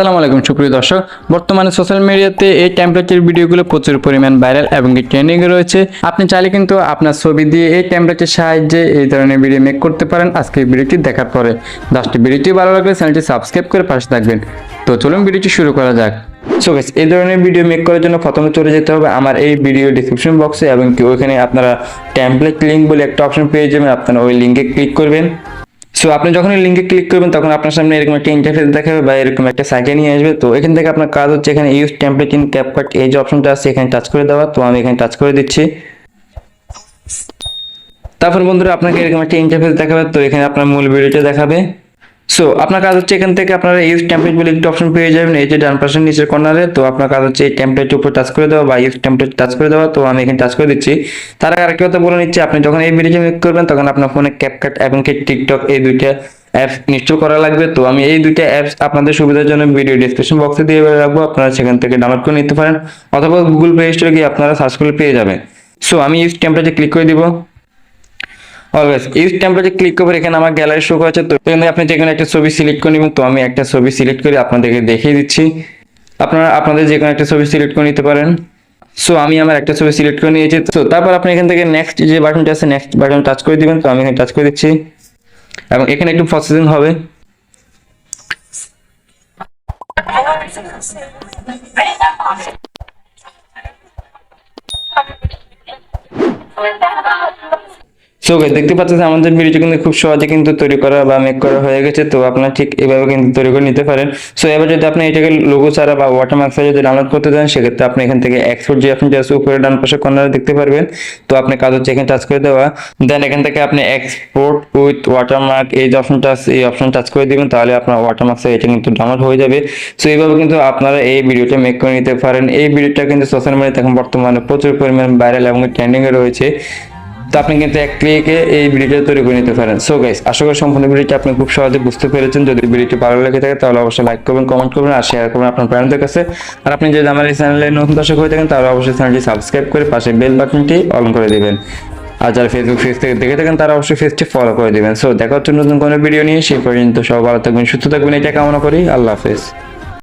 আসসালামু আলাইকুম, সুপ্রিয় দর্শক। বর্তমানে সোশ্যাল মিডিয়াতে এই টেম্পারেচার ভিডিওগুলো প্রচুর পরিমাণ ভাইরাল এবং ট্রেন্ডিংয়ে রয়েছে। আপনি চাইলে কিন্তু আপনার ছবি দিয়ে এই টেম্পারেচার সাহায্যে এই ধরনের ভিডিও মেক করতে পারেন। আজকে ভিডিওটি দেখার পরে। দশটি ভিডিওটি ভালো লাগলে চ্যানেলটি সাবস্ক্রাইব করে পাশে থাকবেন। তো চলুন ভিডিওটি শুরু করা যাক। সো গাইস এই ধরনের ভিডিও মেক করার জন্য প্রথমে চলে যেতে হবে আমার এই ভিডিও ডিসক্রিপশন বক্সে এবং কি ওইখানে আপনারা টেমপ্লেট লিঙ্ক বলে একটা অপশন পেয়ে যাবেন। আপনারা ওই লিঙ্কে ক্লিক করবেন। সো আপনি যখন এই লিঙ্কে ক্লিক করবেন, তখন আপনার সামনে এরকম একটা ইন্টারফেস দেখাবে বা এরকম একটা সাইটে নিয়ে আসবে। তো এখান থেকে আপনার কাজ হচ্ছে এখানে ইউজ টেমপ্লেট ইন ক্যাপকাট এই যে অপশনটা আছে, এখানে টাচ করে দেওয়া। তো আমি এখানে টাচ করে দিচ্ছি। তারপর বন্ধুরা, আপনাকে এরকম একটা ইন্টারফেস দেখাবে। তো এখানে আপনার মূল ভিডিওটা দেখাবে। সো আপনার কাজ হচ্ছে এখান থেকে আপনারা ইউজ টেমপ্লেট বলে একটা অপশন পেয়ে যাবেন। এই যে ডান পাশের নিচের কর্নারে তো আপনার কাজ হচ্ছে এই টেমপ্লেটের উপর টাচ করে দেওয়া বা ইউজ টেমপ্লেট টাচ করে দেওয়া। তো আমি এখানে টাচ করে দিচ্ছি। তার আগে আরেকটা কথা বলে নিচ্ছি। আপনি যখন এই ভিডিও মেক করবেন, তখন আপনার ফোনে ক্যাপকাট এবং টিকটক এই দুইটা অ্যাপস ইনস্টল করা লাগবে। তো আমি এই দুইটা অ্যাপস আপনাদের সুবিধার জন্য ভিডিও ডিসক্রিপশন বক্সে দিয়ে রাখব। আপনারা সেখান থেকে ডাউনলোড করে নিতে পারেন। অথবা গুগল প্লে স্টোরে গিয়ে আপনারা সার্চ করে পেয়ে যাবেন। সো আমি ইউজ টেমপ্লেটে ক্লিক করে দিব। অলওয়েজ ইউজ টেম্পারেচার ক্লিক করে এখানে আমার গ্যালারি শো করেছে, তো এখানে আপনি যে কোনো একটা ছবি সিলেক্ট করে নেবেন তো আমি একটা ছবি সিলেক্ট করে আপনাদেরকে দেখিয়ে দিচ্ছি। আপনারা, আপনাদের যে কোনো একটা ছবি সিলেক্ট করে নিতে পারেন। সো আমি আমার একটা ছবি সিলেক্ট করে নিয়েছি। তো তারপর আপনি এখান থেকে নেক্সট যে বাটনটা আছে নেক্সট বাটন টাচ করে দিবেন। তো আমি এখানে টাচ করে দিচ্ছি। এবং এখানে একটু প্রসেসিং হবে। Guys, দেখতে পাচ্ছেন আমাদের ভিডিওটি কিন্তু খুব সহজে কিন্তু তৈরি করা বা মেক করা হয়ে গেছে। তো আপনারা ঠিক এভাবে কিন্তু তৈরি করে নিতে পারেন। সো এবার যদি আপনি এটাকে লোগো ছাড়া বা ওয়াটারমার্ক ছাড়া যদি ডাউনলোড করতে চান সেক্ষেত্রে আপনি এখান থেকে এক্সপোর্ট যে আপনি জাস্ট উপরে ডান পাশে কর্নারে দেখতে পারবেন। তো আপনি কাজ হচ্ছে এখানে টাচ করে দেওয়া। দেন এখান থেকে আপনি এক্সপোর্ট উইথ ওয়াটারমার্ক এই যে অপশনটা আছে এই অপশন টাচ করে দিবেন তাহলে আপনার ওয়াটারমার্ক এটা কিন্তু ডাউনলোড হয়ে যাবে। সো এইভাবে কিন্তু আপনারা এই ভিডিওটা মেক করে নিতে পারেন। এই ভিডিওটা কিন্তু সোশ্যাল মিডিয়াতে এখন বর্তমানে প্রচুর পরিমাণ ভাইরাল এবং ট্রেন্ডিংয়ে রয়েছে। তো আপনি কিন্তু এক ক্লিকে এই ভিডিওটা তৈরি করে নিতে পারেন। সো গাইস আশা করি সম্পূর্ণ ভিডিওটি আপনি খুব সহজে বুঝতে পেরেছেন। যদি ভিডিওটি ভালো লেগে থাকে, তাহলে অবশ্যই লাইক করবেন কমেন্ট করবেন, আর শেয়ার করবেন আপনার ফ্রেন্ডদের কাছে। আর আপনি যদি আমার এই চ্যানেলে নতুন দর্শক হয়ে থাকেন, তাহলে অবশ্যই চ্যানেলটি সাবস্ক্রাইব করে পাশে বেল বাটনটি অন করে দিবেন। আর যারা ফেসবুক পেজ থেকে দেখে থাকেন, তারা অবশ্যই পেজটি ফলো করে দিবেন। সো দেখা হচ্ছে নতুন কোনো ভিডিও নিয়ে। সেই পর্যন্ত সব ভালো থাকবেন, সুস্থ থাকবেন। এটা কামনা করি। আল্লাহ হাফেজ।